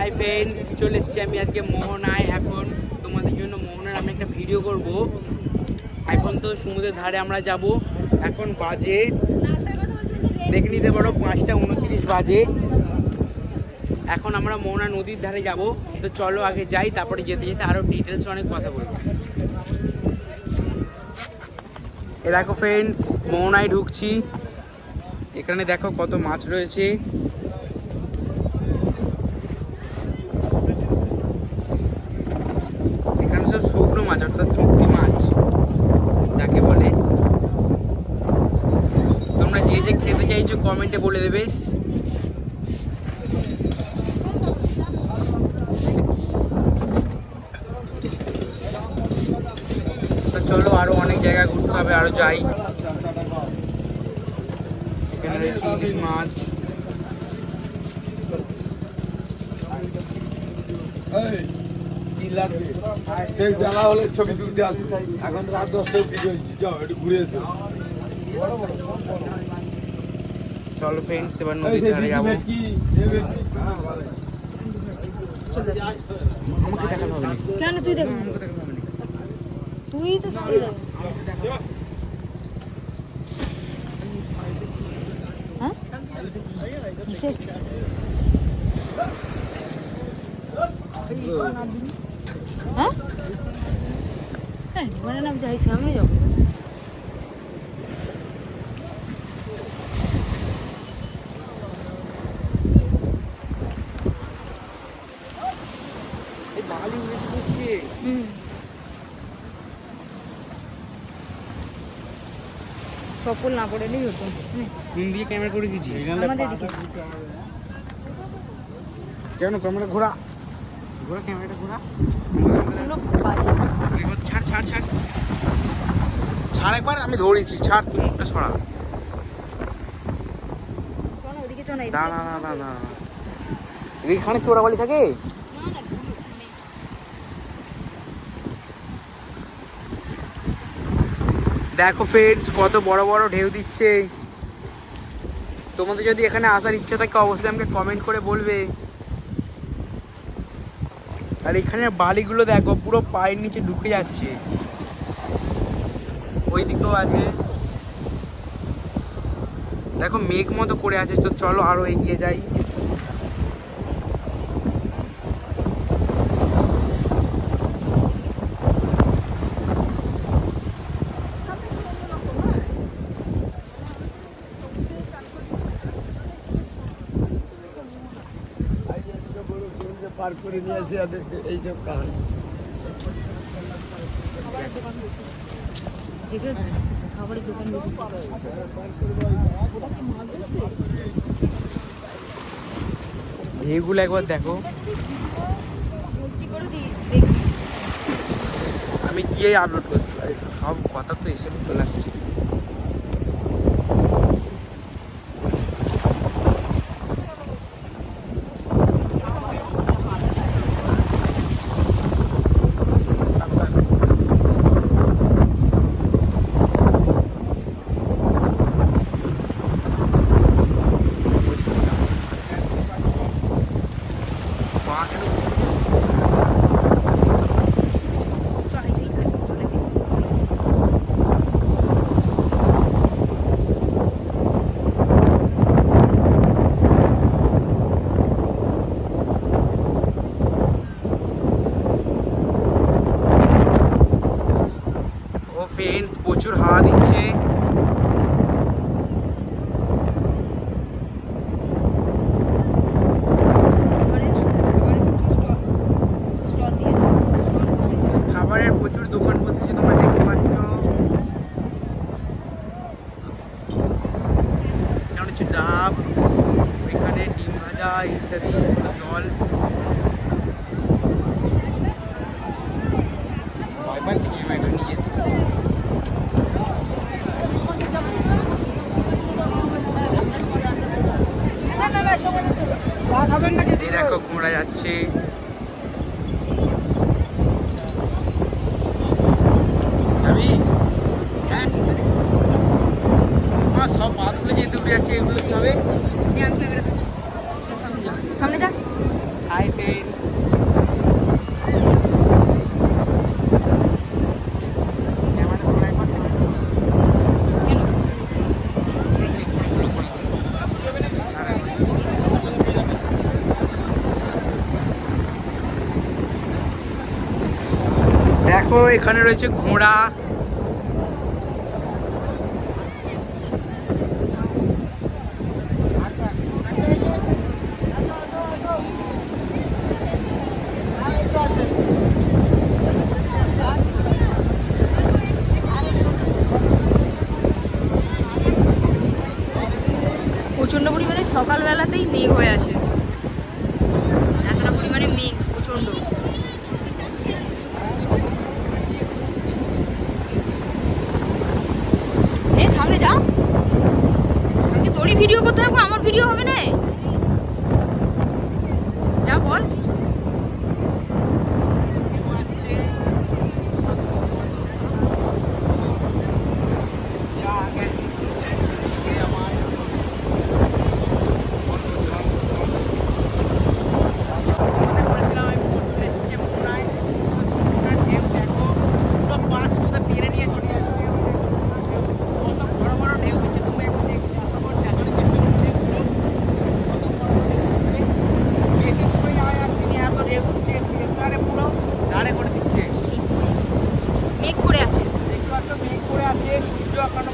Hi friends চলে এসেছি আমি আজকে মোহনায় এখন তোমাদের জন্য মোহনার আমি একটা ভিডিও করব। এখন তো সমুদ্রের ধারে আমরা যাব। এখন বাজে, দেখে নিতে পারো পাঁচটা উনত্রিশ বাজে। এখন আমরা মোহনা নদীর ধারে যাব। তো চলো আগে যাই, তারপরে যেতে যেতে আরও ডিটেলস অনেক কথা বলব। এ দেখো ফ্রেন্ডস মোহনায় ঢুকছি। এখানে দেখো কত মাছ রয়েছে এখানে সব শুকনো মাছ অর্থাৎ শুকটি মাছ যাকে বলে তোমরা যে যে খেতে চাইছো কমেন্টে বলে দেবে। চলো আরও অনেক জায়গায় ঘুরতে হবে, আরও যাই। এখানে ছবি এখন রাত দশটায় ঘুরে এসো। চলো ফ্রেন্ডস এবার নদীর ধারে যাব। আমাকে দেখাতে হবে কেন তুই দেখ তুই তো হ্যাঁ? হ্যাঁ? হ্যাঁ নাম যাই সামনে যাব। চপ্পল না পড়লেই হতো হুম, কোন দিয়ে ক্যামেরা করে দিয়েছি আমাদের দিকে। কেন ক্যামেরা ঘোরা? ঘোরা ক্যামেরাটা ঘোরা। ছাড় ছাড় ছাড়। ছাড় একবার আমি ধরেছি। ছাড় তুই মুখটা সরা। চলো ওদিকে চলো না না না না না না এখানে চোরাবালি থাকে? দেখো ফ্রেন্ডস কত বড় বড় ঢেউ দিচ্ছে। তোমাদের যদি এখানে আসার ইচ্ছা থাকে, অবশ্যই আমাকে কমেন্ট করে বলবে। আর এখানে বালিগুলো দেখো, পুরো পায়ের নিচে ঢুকে যাচ্ছে। ওই দিকেও আছে। দেখো মেঘ মতো করে আছে, তো চলো আরও এগিয়ে যাই। পার করে নিয়ে আসে এইসব কাহিনী ঢেউগুলো একবার দেখো। আমি গিয়ে আপলোড পারি সব কথা তো এসে চলে আসছে পা কেন ও ফ্রেন্ডস প্রচুর হাওয়া দিচ্ছে। খাবারের প্রচুর দোকান বসেছে, তোমরা দেখতে পাচ্ছ। হচ্ছে ডাব, এখানে ডিম ভাজা, ইত্যাদি, জল। ভয় পাচ্ছি দেখো ঘোড়া যাচ্ছে। এখানে রয়েছে ঘোড়া। প্রচণ্ড পরিমাণে সকালবেলাতেই মেঘ হয়ে আসে। এ সামনে যা। আমি তোরই ভিডিও করতে থাকব আমার ভিডিও হবে না যা বল। જો આપણને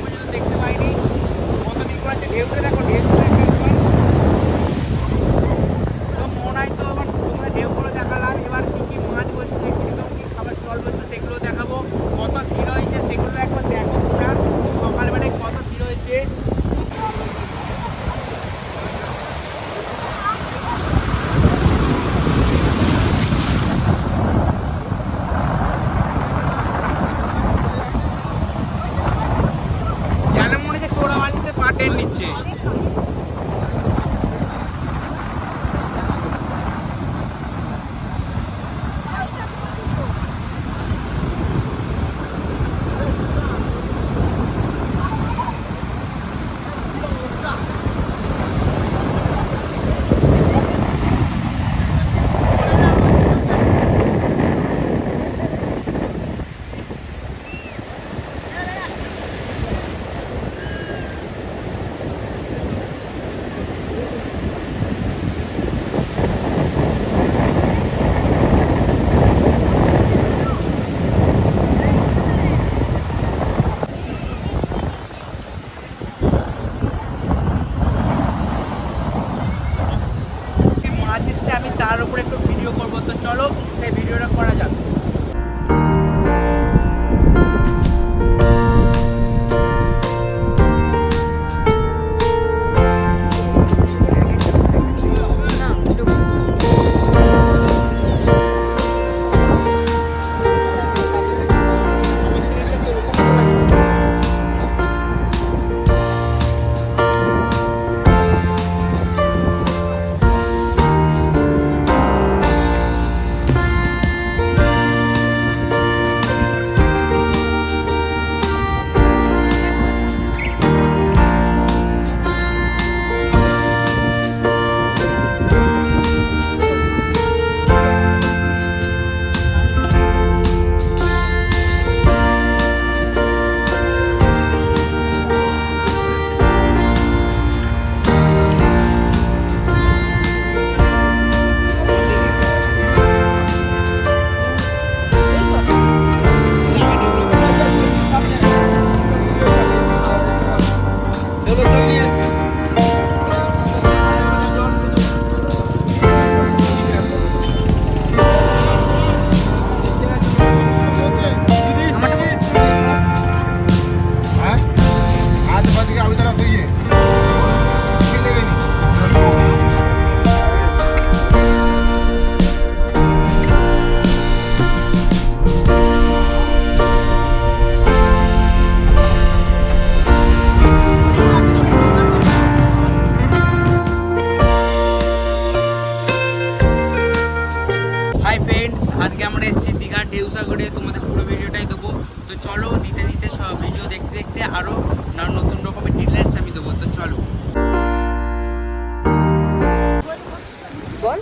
বল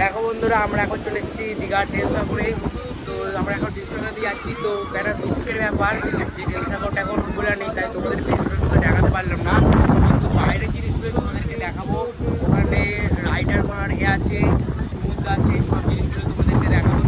দেখো বন্ধুরা, আমরা এখন চলে এসেছি দীঘার টেনসাগরে তো আমরা এখন টেনসাগর দিয়ে যাচ্ছি। তো একটা দুঃখের ব্যাপার যে টেনসাগরটা এখন খোলা নেই, তাই তোমাদের ফেসবুকে দেখাতে পারলাম না। কিন্তু বাইরে জিনিসগুলো তোমাদেরকে দেখাবো। ওখানে রাইডার করার এ আছে, সমুদ্র আছে, সব জিনিসগুলো তোমাদেরকে দেখাবো।